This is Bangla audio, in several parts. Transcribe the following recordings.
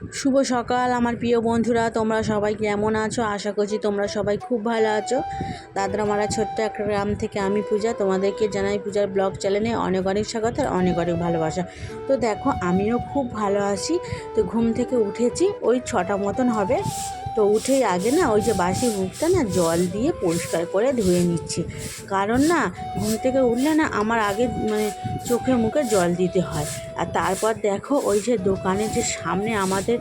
শুভ সকাল, আমার প্রিয় বন্ধুরা, তোমরা সবাই কেমন আছো? আশা করছি তোমরা সবাই খুব ভালো আছো। দাদরা মারা ছোট্ট একটা গ্রাম থেকে আমি পূজা, তোমাদেরকে জানাই পূজার ব্লগ চ্যানেলে অনেক অনেক স্বাগত আর অনেক অনেক ভালোবাসা। তো দেখো, আমিও খুব ভালো আছি। তো ঘুম থেকে উঠেছি, ওই ছটা মতন হবে। তো উঠেই আগে না ওই যে বাসি মুখটা না জল দিয়ে পরিষ্কার করে ধুয়ে নিচ্ছি। কারণ না ঘুম থেকে উঠলে না আমার আগে মানে চোখে মুখে জল দিতে হয়। আর তারপর দেখো ওই যে দোকানের যে সামনে আমাদের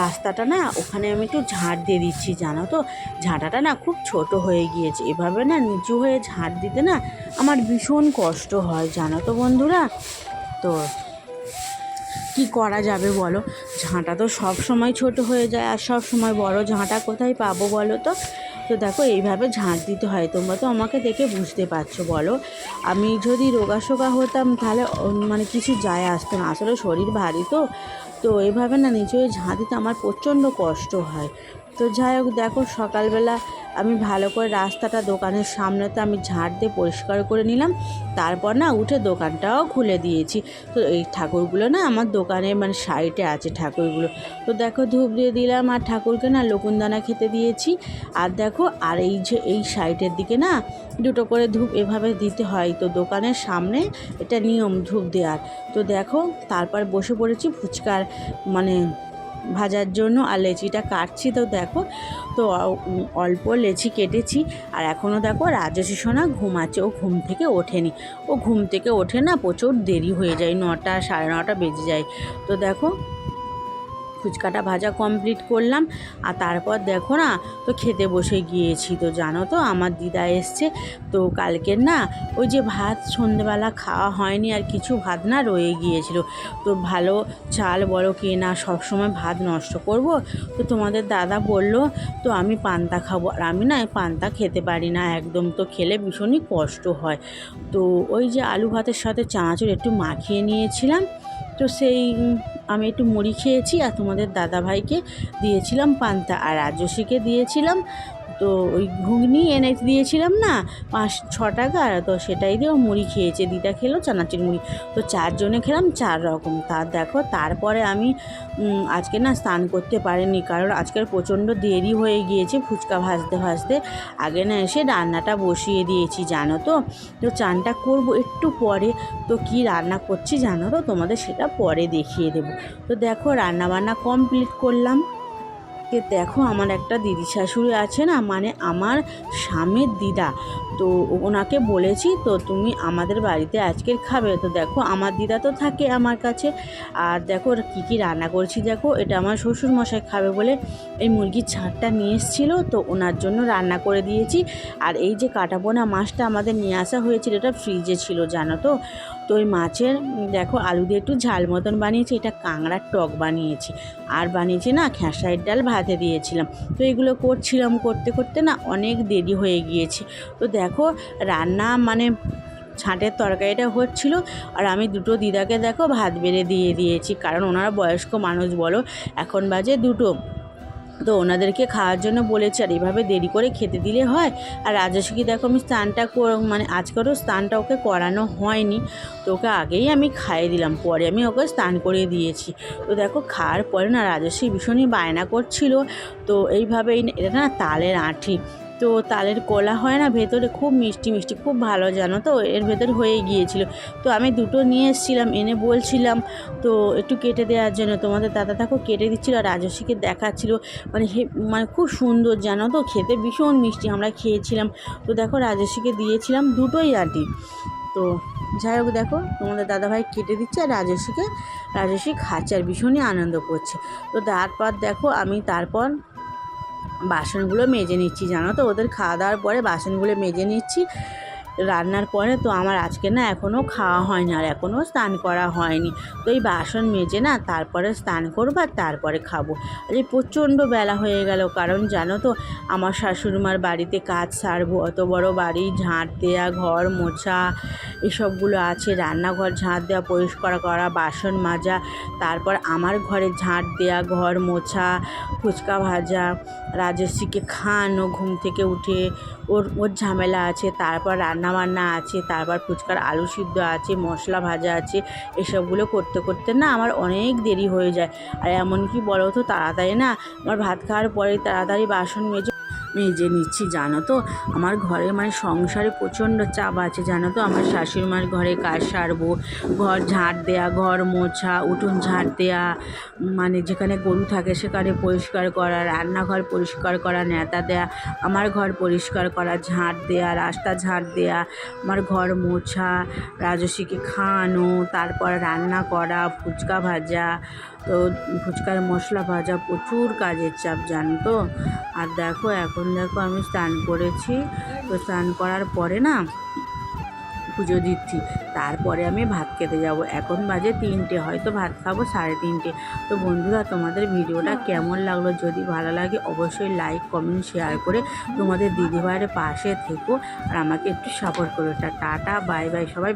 রাস্তাটা না, ওখানে আমি একটু ঝাঁট দিয়ে দিচ্ছি, জানো তো? ঝাঁটাটা না খুব ছোট হয়ে গিয়েছে। এভাবে না নিচু হয়ে ঝাঁট দিতে না আমার ভীষণ কষ্ট হয়, জানো তো বন্ধুরা? তো কি করা যাবে বলো? ঝাঁটা তো সব সময় ছোট হয়ে যায় আর সব সময় বড় ঝাঁটা কোথায় পাবো বলো তো? তো দেখো, এইভাবে ঝাঁট দিতে হয়। তোমরা তো আমাকে দেখে বুঝতে পারছ, বলো। আমি যদি রোগাশোগা হতাম তাহলে মানে কিছু যায় আসতো না। আসলে শরীর ভারী তো। তো এভাবে না নিচে ঝাঁ দিতে আমার প্রচণ্ড কষ্ট হয়। তো যাই হোক, দেখো সকালবেলা আমি ভালো করে রাস্তাটা দোকানের সামনেতে আমি ঝাড় দিয়ে পরিষ্কার করে নিলাম। তারপর না উঠে দোকানটাও খুলে দিয়েছি। তো এই ঠাকুরগুলো না আমার দোকানে মানে সাইডে আছে ঠাকুরগুলো। তো দেখো ধূপ দিয়ে দিলাম আর ঠাকুরকে না লকুনদানা খেতে দিয়েছি। আর দেখো, আর এই যে এই সাইডের দিকে না দুটো করে ধূপ এভাবে দিতে হয়। তো দোকানের সামনে এটা নিয়ম ধূপ দেওয়ার। তো দেখো, তারপর বসে পড়েছি ফুচকার মানে ভাজার জন্য আর লেচিটা কাটছি তো দেখো, তো অল্প লেচি কেটেছি। আর এখনও দেখো রাজশিশোনা ঘুমাচ্ছে, ও ঘুম থেকে ওঠেনি। ও ঘুম থেকে ওঠে না প্রচুর দেরি হয়ে যায়, নটা সাড়ে নটা বেজে যায়। তো দেখো ফুচকাটা ভাজা কমপ্লিট করলাম। আর তারপর দেখো না, তো খেতে বসে গিয়েছি। তো জানো তো, আমার দিদা এসছে। তো কালকের না, ওই যে ভাত সন্ধেবেলা খাওয়া হয়নি আর কিছু ভাত না রয়ে গিয়েছিল। তো ভালো চাল বড় কেনা সবসময় ভাত নষ্ট করব। তো তোমাদের দাদা বলল, তো আমি পান্তা খাব। আর আমি না পান্তা খেতে পারি না একদম। তো খেলে ভীষণই কষ্ট হয়। তো ওই যে আলু ভাতের সাথে চানাচুর একটু মাখিয়ে নিয়েছিলাম। তো সেই আমি একটু মুড়ি খেয়েছি আর তোমাদের দাদাভাইকে দিয়েছিলাম পান্তা আর রাজস্বীকে দিয়েছিলাম। তো ওই ঘুগনি এনে দিয়েছিলাম না, পাঁচ, ছ টাকা, তো সেটাই দিয়ে মুড়ি খেয়েছে, দিদা খেলো চানাচুর মুড়ি। তো চারজনে খেলাম চার রকম তার দেখো তারপরে আমি আজকে না স্নান করতে পারিনি, কারণ আজকের প্রচণ্ড দেরি হয়ে গিয়েছে ফুচকা ভাজতে ভাজতে। আগে না এসে রান্নাটা বসিয়ে দিয়েছি, জানো তো? তো চানটা করব একটু পরে, তো কি রান্না করছি জানো তো? তোমাদের সেটা পরে দেখিয়ে দেবো। তো দেখো রান্না বান্না কমপ্লিট করলাম। এ দেখো আমার একটা দিদি শাশুড়ি আছে না মানে আমার স্বামীর দিদা। তো ওনাকে বলেছি, তো তুমি আমাদের বাড়িতে আজকের খাবে। তো দেখো আমার দিদা তো থাকে আমার কাছে। আর দেখো কী কী রান্না করছি দেখো, এটা আমার শ্বশুর মশাই খাবে বলে এই মুরগির ছাড়টা নিয়ে এসেছিল, তো ওনার জন্য রান্না করে দিয়েছি। আর এই যে কাটাপোনা মাছটা আমাদের নিয়ে আসা হয়েছিল, এটা ফ্রিজে ছিল, জানো তো? তো ওই মাছের, দেখো আলু দিয়ে একটু ঝাল মতন বানিয়েছি, এটা কাঁকড়ার টক বানিয়েছি। আর বানিয়েছি না, খেসারির ডাল ভাতে দিয়েছিলাম। তো এগুলো করছিলাম করতে করতে না অনেক দেরি হয়ে গিয়েছে। তো দেখো রান্না মানে ছাঁটের তরকারিটা হচ্ছিল, আর আমি দুটো দিদাকে দেখো ভাত বেড়ে দিয়ে দিয়েছি। কারণ ওনারা বয়স্ক মানুষ বলো, এখন বাজে দুটো। তো ওনাদেরকে খাওয়ার জন্য বলেছি, আর এভাবে দেরি করে খেতে দিলে হয়? আর রাজস্বীকে দেখো আমি স্নানটা মানে আজকেরও স্থানটা ওকে করানো হয়নি, তো ওকে আগেই আমি খাইয়ে দিলাম, পরে আমি ওকে স্নান করে দিয়েছি। তো দেখো খাওয়ার পরে না রাজস্বী ভীষণই বায়না করছিল, তো এইভাবেই এটা না তালের আঁঠি। তো তালের কলা হয় না, ভেতরে খুব মিষ্টি মিষ্টি, খুব ভালো জানো তো? এর ভেতর হয়ে গিয়েছিল। তো আমি দুটো নিয়ে এসেছিলাম, এনে বলছিলাম, তো একটু কেটে দেওয়ার জন্য। তোমাদের দাদা থাকো কেটে দিচ্ছিল আর রাজস্বীকে দেখাচ্ছিল। মানে মানে খুব সুন্দর জানো তো? খেতে ভীষণ মিষ্টি, আমরা খেয়েছিলাম। তো দেখো রাজস্বীকে দিয়েছিলাম দুটোই আটি তো যাই হোক দেখো, তোমাদের দাদাভাই কেটে দিচ্ছে আর রাজস্বীকে রাজস্বী খাচ্ছে আর ভীষণই আনন্দ করছে। তো তারপর দেখো আমি তারপর বাসনগুলো মেজে নিচ্ছি, জানো তো? ওদের খাওয়া দাওয়ার পরে বাসনগুলো মেজে নিচ্ছি। রান্নার পরে তো আমার আজকে না এখনও খাওয়া হয়নি আর এখনও স্নান করা হয়নি। তো এই বাসন মেজে না তারপরে স্নান করব আর তারপরে খাব। আর এই প্রচণ্ড বেলা হয়ে গেল, কারণ জানো তো, আমার শাশুড়িমার বাড়িতে কাজ সারবো। অত বড় বাড়ি, ঝাঁট দেওয়া ঘর মোছা এসবগুলো আছে, রান্নাঘর ঝাঁট দেওয়া পরিষ্কার করা, বাসন মাজা, তারপর আমার ঘরে ঝাঁট দেওয়া ঘর মোছা, ফুচকা ভাজা রাজস্বীকে খাওয়ানো, ঘুম থেকে উঠে ওর ওর ঝামেলা আছে, তারপর রান্না বান্না আছে, তারপর ফুচকার আলু সিদ্ধ আছে, মশলা ভাজা আছে, এসবগুলো করতে করতে না আমার অনেক দেরি হয়ে যায়। আর এমনকি বলো তো তাড়াতাড়ি না, আমার ভাত খাওয়ার পরে তাড়াতাড়ি বাসন মেজে মেজে নিচ্ছি, জানো তো? আমার ঘরে মানে সংসারে প্রচণ্ড চাপ আছে, জানো তো? আমার শাশুড়ি মার ঘরে কাজ সারবো, ঘর ঝাঁট দেয়া, ঘর মোছা, উঠোন ঝাঁট দেয়া মানে যেখানে গরু থাকে সেখানে পরিষ্কার করা, রান্নাঘর পরিষ্কার করা, নেতা দেয়া, আমার ঘর পরিষ্কার করা, ঝাঁট দেয়া, রাস্তা ঝাঁট দেয়া, আমার ঘর মোছা রাজস্বীকে খাওয়ানো, তারপর রান্না করা, ফুচকা ভাজা তো ফুচকার মশলা ভাজা প্রচুর কাজের চাপ, জানো তো? আর দেখো, এখন দেখো আমি স্নান করেছি। তো স্নান করার পরে না পুজো দিচ্ছি। তারপরে আমি ভাত খেতে যাব। এখন বাজে তিনটে, হয়তো ভাত খাব সাড়ে তিনটে। তো বন্ধুরা, তোমাদের ভিডিওটা কেমন লাগল? যদি ভালো লাগে, অবশ্যই লাইক কমেন্ট শেয়ার করে তোমাদের দিদিভাইয়ের পাশে থেকো। আর আমাকে একটু সাপোর্ট করো। টাটা বাই বাই সবাই